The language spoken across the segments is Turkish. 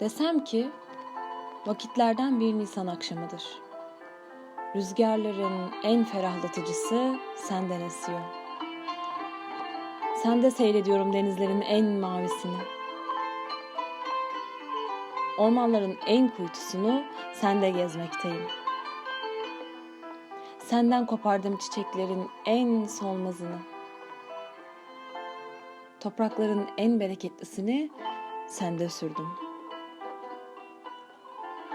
Desem ki vakitlerden bir Nisan akşamıdır. Rüzgarların en ferahlatıcısı senden esiyor. Sende seyrediyorum denizlerin en mavisini. Ormanların en kuytusunu sende gezmekteyim. Senden kopardım çiçeklerin en solmazını. Toprakların en bereketlisini sende sürdüm.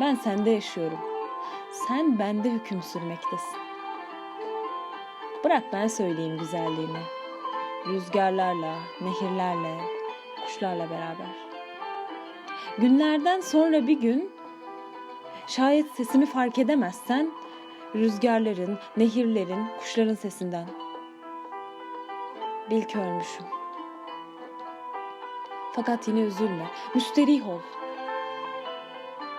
Ben sende yaşıyorum. Sen bende hüküm sürmektesin. Bırak ben söyleyeyim güzelliğini. Rüzgarlarla, nehirlerle, kuşlarla beraber. Günlerden sonra bir gün şayet sesimi fark edemezsen rüzgarların, nehirlerin, kuşların sesinden bil ki ölmüşüm. Fakat yine üzülme, müsterih ol.